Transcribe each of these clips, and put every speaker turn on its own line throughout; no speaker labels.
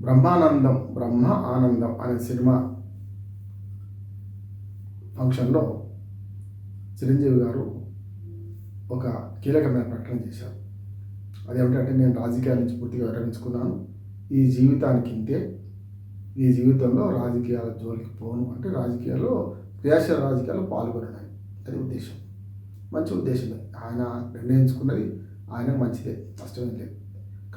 బ్రహ్మానందం బ్రహ్మ ఆనందం అనే సినిమా ఫంక్షన్లో చిరంజీవి గారు ఒక కీలకమైన ప్రకటన చేశారు. అదేమిటంటే నేను రాజకీయాల నుంచి పూర్తిగా విరమించుకున్నాను. ఈ జీవితానికి ఇంతే. ఈ జీవితంలో రాజకీయాల జోలికి పోను అంటే రాజకీయాల్లో క్రియాశీల రాజకీయాల్లో పాల్గొనడానికి అది ఉద్దేశం. మంచి ఉద్దేశమే. ఆయన నిర్ణయించుకున్నది ఆయన మంచిదే. నష్టమేం లేదు.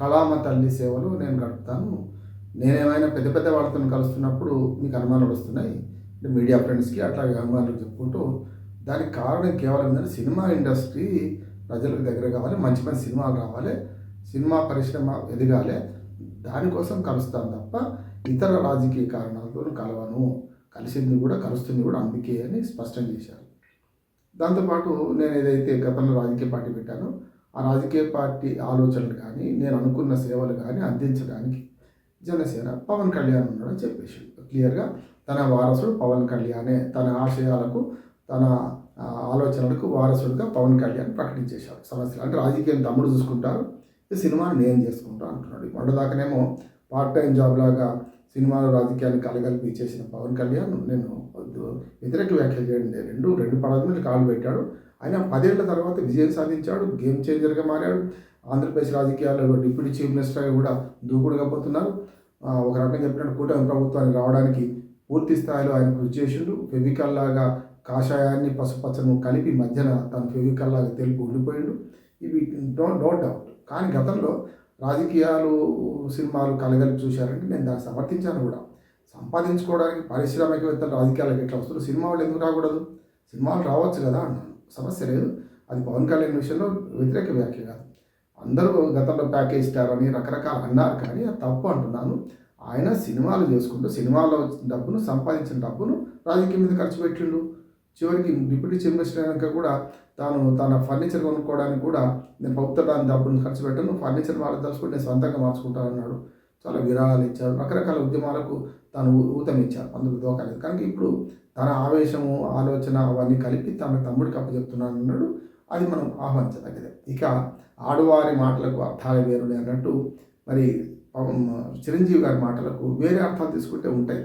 కళామ తల్లి సేవలు నేను గడుపుతాను. నేనేమైనా పెద్ద పెద్ద వాళ్ళతో కలుస్తున్నప్పుడు మీకు అనుమానాలు వస్తున్నాయి? అంటే మీడియా ఫ్రెండ్స్కి అట్లా అనుమానాలు చెప్పుకుంటూ దానికి కారణం కేవలం ఏంటంటే సినిమా ఇండస్ట్రీ ప్రజలకు దగ్గర కావాలి మంచి మంచి సినిమాలు రావాలి సినిమా పరిశ్రమ ఎదగాలి దానికోసం కలుస్తాను తప్ప ఇతర రాజకీయ కారణాలతో కలవను. కలిసింది కూడా కలుస్తుంది కూడా అందుకే అని స్పష్టం చేశారు. దాంతోపాటు నేను ఏదైతే గతంలో రాజకీయ పార్టీ పెట్టానో ఆ రాజకీయ పార్టీ ఆలోచనలు కానీ నేను అనుకున్న సేవలు కానీ అందించడానికి జనసేన పవన్ కళ్యాణ్ ఉన్నాడని చెప్పేసి క్లియర్గా తన వారసుడు పవన్ కళ్యాణే తన ఆశయాలకు తన ఆలోచనలకు వారసుడిగా పవన్ కళ్యాణ్ ప్రకటించేశాడు. సమస్యలు అంటే రాజకీయం తమ్ముడు చూసుకుంటారు ఈ సినిమాని నేను చేసుకుంటాను అంటున్నాడు. మొండదాకనేమో పార్ట్ టైం జాబ్ లాగా సినిమాలు రాజకీయాన్ని కలగలిపి చేసిన పవన్ కళ్యాణ్ నేను వ్యతిరేక వ్యాఖ్యలు చేయడం రెండు రెండు పడవ మీద కాలు పెట్టాడు. ఆయన పదేళ్ళ తర్వాత విజయం సాధించాడు గేమ్ చేంజర్గా మారాడు. ఆంధ్రప్రదేశ్ రాజకీయాల్లో డిప్యూటీ చీఫ్ మినిస్టర్గా కూడా దూకుడుగా పోతున్నారు ఒక రకంగా చెప్పినట్టు కూటమి ప్రభుత్వానికి రావడానికి పూర్తి స్థాయిలో ఆయన కృషి చేసిండు. ఫెవికల్ లాగా కాషాయాన్ని పసుపచ్చను కలిపి మధ్యన తను ఫెవికల్ లాగా తెలుపు ఉండిపోయిండు. ఇవి నో నో డౌట్. కానీ గతంలో రాజకీయాలు సినిమాలు కలగలిపి చూశారంటే నేను దాన్ని సమర్థించాను కూడా. సంపాదించుకోవడానికి పారిశ్రామికవేత్తలు రాజకీయాలకు ఎట్లా వస్తారు సినిమా వాళ్ళు ఎందుకు రాకూడదు? సినిమాలు రావచ్చు కదా అన్నాను. సమస్య లేదు. అది పవన్ కళ్యాణ్ విషయంలో వ్యతిరేక వ్యాఖ్య కాదు. అందరూ గతంలో ప్యాకేజ్ స్టార్ అని అన్నారు కానీ అది తప్పు అంటున్నాను. ఆయన సినిమాలు చేసుకుంటూ సినిమాలో వచ్చిన డబ్బును సంపాదించిన డబ్బును రాజకీయం మీద ఖర్చు పెట్టిండు. చివరికి డిప్యూటీ చీఫ్ మినిస్టర్ అయినాక కూడా తాను తన ఫర్నిచర్ కొనుక్కోవడానికి కూడా నేను ప్రభుత్వ దాని డబ్బును ఖర్చు పెట్టాను. ఫర్నిచర్ వాళ్ళు తెలుసుకుంటే నేను సొంతంగా మార్చుకుంటాను అన్నాడు చాలా విరాళాలు ఇచ్చారు. రకరకాల ఉద్యమాలకు తాను ఊ- ఊతం ఇచ్చారు. అందుకు దోకలేదు కనుక ఇప్పుడు తన ఆవేశము ఆలోచన అవన్నీ కలిపి తన తమ్ముడికి అప్పచెప్తున్నాను అన్నాడు అది మనం ఆహ్వానించదగ్గదే. ఇక ఆడువారి మాటలకు అర్థాలు వేరులే అన్నట్టు మరి పవన్ చిరంజీవి గారి మాటలకు వేరే అర్థాలు తీసుకుంటే ఉంటాయి.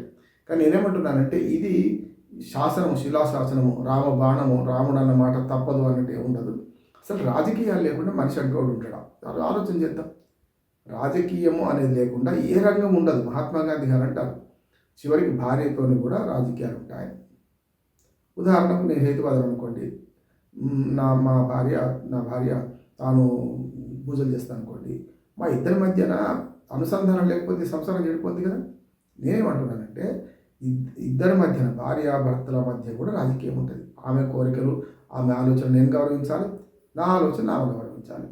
కానీ నేనేమంటున్నానంటే ఇది శాసనము శిలాశాసనము రామ బాణము రాముడు అన్న మాట తప్పదు అన్నట్టు ఉండదు. అసలు రాజకీయాలు లేకుండా మనిషి అంటోడు ఉంటాడు? ఆలోచన చేద్దాం? రాజకీయము అనేది లేకుండా ఏ రంగం ఉండదు. మహాత్మా గాంధీ గారు అంటారు. చివరికి భార్యతోని కూడా రాజకీయాలు ఉంటాయి ఉదాహరణకు నేను హేతువాదం అనుకోండి. నా మా భార్య నా భార్య తాను పూజలు చేస్తాను అనుకోండి మా ఇద్దరి మధ్యన అనుసంధానం లేకపోతే సంసారం చెడిపోద్ది కదా. నేనేమంటున్నానంటే ఇద్- ఇద్దరి మధ్యన భార్య భర్తల మధ్య కూడా రాజకీయం ఉంటుంది. ఆమె కోరికలు ఆమె ఆలోచన నేను గౌరవించాలి నా ఆలోచన ఆమె గౌరవించాలి.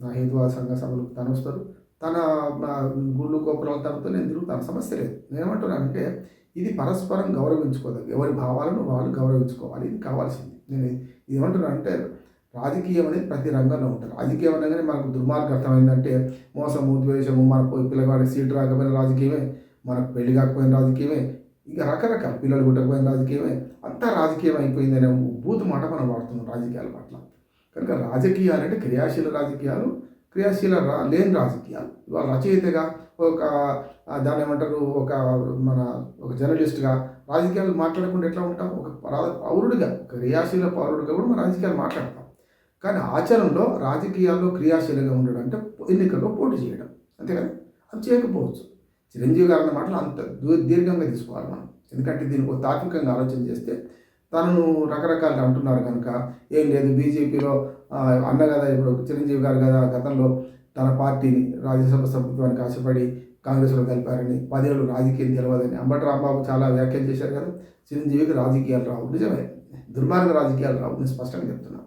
నా హేతువా సంఘ సభలు తను వస్తారు తన నా గుళ్ళు గోపురాల తనతో నేను తిరుగుతాను సమస్య లేదు. నేనేమంటున్నానంటే ఇది పరస్పరం గౌరవించుకోదగ్గ ఎవరి భావాలను వాళ్ళు గౌరవించుకోవాలి ఇది కావాల్సింది. నేను ఏమంటారు ఏమంటున్నానంటే రాజకీయం అనేది ప్రతి రంగంలో ఉంటుంది. రాజకీయం అనగానే మనకు దుర్మార్గం అర్థమైందంటే మోసము ద్వేషము మనకు పిల్లగాడి సీటు రాకపోయిన రాజకీయమే మనకు పెళ్ళి కాకపోయిన రాజకీయమే ఇక రకరకాల పిల్లలు పుట్టకపోయిన రాజకీయమే అంతా రాజకీయం అయిపోయిందనే బూతు మాట మనం వాడుతున్నాం రాజకీయాల పట్ల. కనుక రాజకీయాలు అంటే క్రియాశీల రాజకీయాలు క్రియాశీల రా లేని రాజకీయాలు. ఇవాళ రచయితగా ఒక దాని దాన్ని ఏమంటారు ఒక మన ఒక జర్నలిస్ట్గా రాజకీయాలు మాట్లాడకుండా ఎట్లా ఉంటాం? ఒక పరా- పౌరుడిగా క్రియాశీల పౌరుడిగా కూడా మనం రాజకీయాలు మాట్లాడతాం. కానీ ఆచరణలో రాజకీయాల్లో క్రియాశీలంగా ఉండడం అంటే ఎన్నికల్లో పోటీ చేయడం. అంతే కదా? అది చేయకపోవచ్చు. చిరంజీవి గారు అన్న మాటలు అంత దీర్ఘంగా తీసుకోవాలి మనం. ఎందుకంటే దీనికి ఒక తాత్వికంగా ఆలోచన చేస్తే తనను రకరకాలుగా అంటున్నారు కనుక ఏం లేదు బీజేపీలో అన్న కదా ఇప్పుడు చిరంజీవి గారు కదా గతంలో తన పార్టీని రాజ్యసభ సభ్యత్వానికి ఆశపడి కాంగ్రెస్లో కలిపారని పదేళ్ళు రాజకీయం తెలియదని అంబటి రాంబాబు చాలా వ్యాఖ్యలు చేశారు కదా. చిరంజీవికి రాజకీయాలు రావు. నిజమే. దుర్మార్గ రాజకీయాలు రావు. నేను స్పష్టంగా చెప్తున్నాను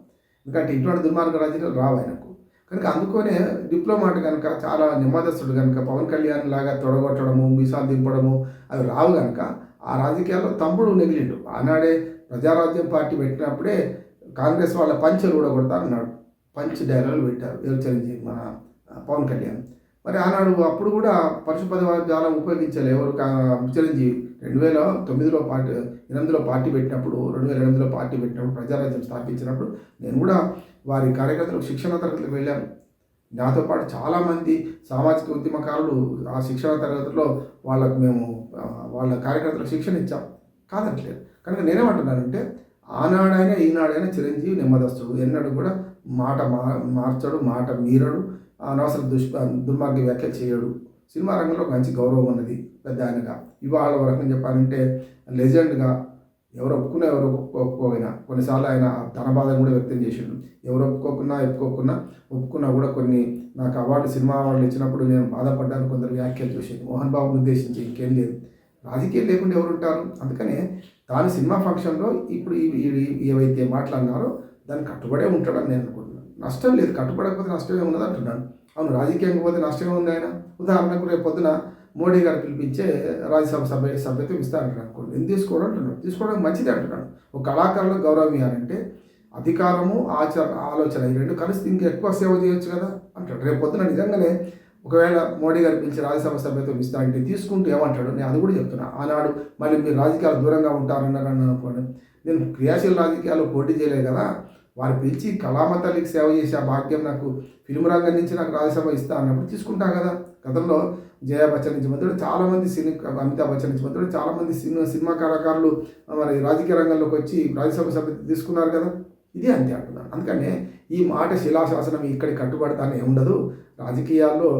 ఎందుకంటే ఇటువంటి దుర్మార్గ రాజకీయాలు రావు ఆయనకు. కనుక అందుకనే డిప్లొమాట్ కనుక చాలా నిమ్మదస్తుడు కనుక పవన్ కళ్యాణ్ లాగా తొడగొట్టడము మీసాలు దింపడము అవి రావు కనుక ఆ రాజకీయాల్లో తమ్ముడు నెగిలిండు. ఆనాడే ప్రజారాజ్యం పార్టీ పెట్టినప్పుడే కాంగ్రెస్ వాళ్ళ పంచెలు కూడా కొడతారన్నాడు పంచ్ డైలాగులు పెట్టారు. ఎవరు చిరంజీవి మన పవన్ కళ్యాణ్. మరి ఆనాడు అప్పుడు కూడా పరిశుభ్ర జాలం ఉపయోగించాలి. ఎవరు కా- చిరంజీవి రెండు వేల తొమ్మిదిలో పార్టీ ఎనిమిదిలో పార్టీ పెట్టినప్పుడు రెండు వేల ఎనిమిదిలో పార్టీ పెట్టినప్పుడు ప్రజారాజ్యం స్థాపించినప్పుడు నేను కూడా వారి కార్యకర్తలకు శిక్షణ తరగతులకు వెళ్ళాను. నాతో పాటు చాలామంది సామాజిక ఉద్యమకారులు ఆ శిక్షణ తరగతిలో వాళ్ళకు మేము వాళ్ళ కార్యకర్తలకు శిక్షణ ఇచ్చాం. కాదట్లేదు కనుక నేనేమంటున్నానంటే ఆనాడైనా ఈనాడైనా చిరంజీవి నెమ్మదస్తుడు. ఎన్నడూ కూడా మాట మా మార్చడు మాట మీరడు. అనవసర దుష్ దుర్మార్గ వ్యాఖ్యలు చేయడు. సినిమా రంగంలో మంచి గౌరవం ఉన్నది పెద్ద ఆయనగా. ఇవాళ వరకు చెప్పాలంటే లెజెండ్గా ఎవరు ఒప్పుకున్నా ఎవరు ఒప్పుకోకపోయినా కొన్నిసార్లు ఆయన తన బాధను కూడా వ్యక్తం చేసిండు. ఎవరు ఒప్పుకోకున్నా ఒప్పుకోకున్నా ఒప్పుకున్నా కూడా కొన్ని నాకు అవార్డు సినిమా అవార్డులు ఇచ్చినప్పుడు నేను బాధపడ్డాను. కొందరు వ్యాఖ్యలు చూసి మోహన్ బాబు ఉద్దేశించి ఇంకేం లేదు. రాజకీయం లేకుండా ఎవరు ఉంటారు? అందుకనే తాను సినిమా ఫంక్షన్లో ఇప్పుడు ఏవైతే మాట్లాడినారో దానికి కట్టుబడే ఉంటాడని నేను నష్టం లేదు కట్టుబడకపోతే నష్టమే ఉన్నది అంటున్నాను అవును రాజకీయంగా పోతే నష్టమే ఉంది ఆయన. ఉదాహరణకు రేపు పొద్దున మోడీ గారు పిలిపించే రాజ్యసభ సభ్య సభ్యత్వం ఇస్తారంటారు అనుకోండి. ఎందుకు తీసుకోవడం అంటున్నాడు. తీసుకోవడం మంచిది అంటున్నాడు. ఒక కళాకారులకు గౌరవం ఇవ్వాలంటే అధికారము ఆచర ఆలోచన ఈ రెండు కలిసి ఇంకా ఎక్కువ సేవ చేయొచ్చు కదా అంటాడు. రేపు పొద్దున నిజంగానే ఒకవేళ మోడీ గారు పిలిచి రాజ్యసభ సభ్యత్వం ఇస్తా అంటే తీసుకుంటూ ఏమంటాడు? నేను అది కూడా చెప్తున్నా. ఆనాడు మళ్ళీ మీరు రాజకీయాలు దూరంగా ఉంటారన్నారు అనుకోండి. నేను క్రియాశీల రాజకీయాలు పోటీ చేయలేదు కదా. వారు పిలిచి కళామ తల్లికి సేవ చేసే భాగ్యం నాకు ఫిల్మ్ రంగం నుంచి నాకు రాజ్యసభ ఇస్తా అన్నప్పుడు తీసుకుంటాం కదా. గతంలో జయ బచ్చన్ నుంచి మంత్రుడు చాలామంది సినీ అమితాబ్ బచ్చన్ నుంచి మంత్రుడు చాలామంది సినిమా సినిమా కళాకారులు మరి రాజకీయ రంగంలోకి వచ్చి రాజ్యసభ సభ్యత తీసుకున్నారు కదా. ఇది అంతే అంటున్నాను అందుకనే ఈ మాట శిలాశాసనం ఇక్కడికి కట్టుబడతానే ఉండదు రాజకీయాల్లో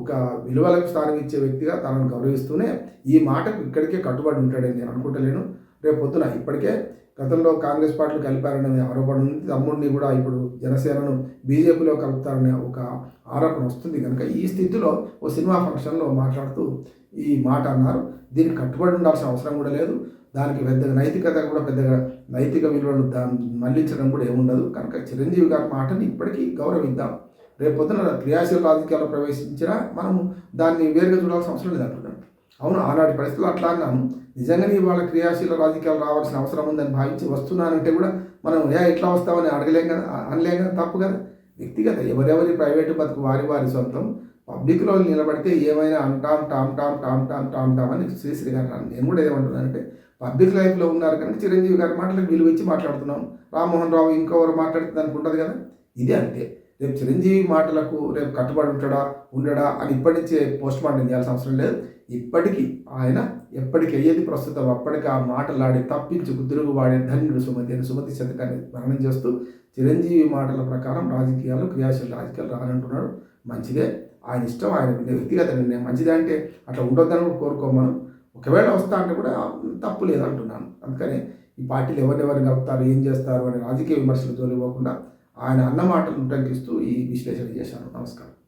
ఒక విలువలకు స్థానం ఇచ్చే వ్యక్తిగా తనను గౌరవిస్తూనే ఈ మాటకు ఇక్కడికే కట్టుబడి ఉంటాడని నేను అనుకుంటలేను. రేపు పొద్దున ఇప్పటికే గతంలో కాంగ్రెస్ పార్టీలు కలిపారనే ఆరోపణ ఉంది. తమ్ముడిని కూడా ఇప్పుడు జనసేనను బీజేపీలో కలుపుతారనే ఒక ఆరోపణ వస్తుంది కనుక ఈ స్థితిలో ఓ సినిమా ఫంక్షన్లో మాట్లాడుతూ ఈ మాట అన్నారు. దీనికి కట్టుబడి ఉండాల్సిన అవసరం కూడా లేదు. దానికి పెద్దగా నైతికత కూడా పెద్దగా నైతిక విలువను మళ్ళించడం కూడా ఏముండదు. కనుక చిరంజీవి గారి మాటని ఇప్పటికీ గౌరవిద్దాం. రేపు పొద్దున క్రియాశీల రాజకీయాల్లో ప్రవేశించినా మనం దాన్ని వేరుగా చూడాల్సిన అవసరం లేదు అంటున్నాను అవును ఆనాటి పరిస్థితులు అట్లా అన్నాము. నిజంగానే ఇవాళ క్రియాశీల రాజకీయాలు రావాల్సిన అవసరం ఉందని భావించి వస్తున్నానంటే కూడా మనం ఏ ఎట్లా వస్తామని అడగలేం కదా అనలేం కదా తప్పు కదా. వ్యక్తిగత ఎవరెవరి ప్రైవేటు బతుకు వారి వారి సొంతం. పబ్లిక్లో నిలబడితే ఏమైనా అంటాం టామ్ టామ్ టామ్ టామ్ టామ్ టామ్ అని శ్రీశ్రీ గారు నేను కూడా ఏమంటున్నానంటే పబ్లిక్ లైఫ్లో ఉన్నారు కనుక చిరంజీవి గారి మాటలకు విలువ ఇచ్చి మాట్లాడుతున్నాం. రామ్మోహన్ రావు ఇంకొకరు మాట్లాడితే దానికి ఉంటుంది కదా? ఇదే అంతే. రేపు చిరంజీవి మాటలకు రేపు కట్టుబడి ఉంటాడా ఉండడా అని ఇప్పటి నుంచే పోస్ట్ మార్టం చేయాల్సిన అవసరం లేదు. ఇప్పటికీ ఆయన ఎప్పటికీ అయ్యేది ప్రస్తుతం అప్పటికి ఆ మాటలాడి తప్పించి తిరుగు వాడే ధన్యుడు సుమతి అని సుమతి శతకాన్ని మరణం చేస్తూ చిరంజీవి మాటల ప్రకారం రాజకీయాలు క్రియాశీల రాజకీయాలు రానంటున్నాడు. మంచిదే. ఆయన ఇష్టం ఆయన వ్యక్తిగత నిర్ణయం. మంచిదే అంటే అట్లా ఉండొద్దని కూడా కోరుకోమను ఒకవేళ వస్తా అంటే కూడా తప్పు లేదంటున్నాను. అందుకని ఈ పార్టీలు ఎవరెవరు కలుపుతారు ఏం చేస్తారు అనే రాజకీయ విమర్శలు తోలిపోకుండా ఆయన అన్న మాటలను ఉటంకిస్తూ ఈ విశ్లేషణ చేశాను నమస్కారం.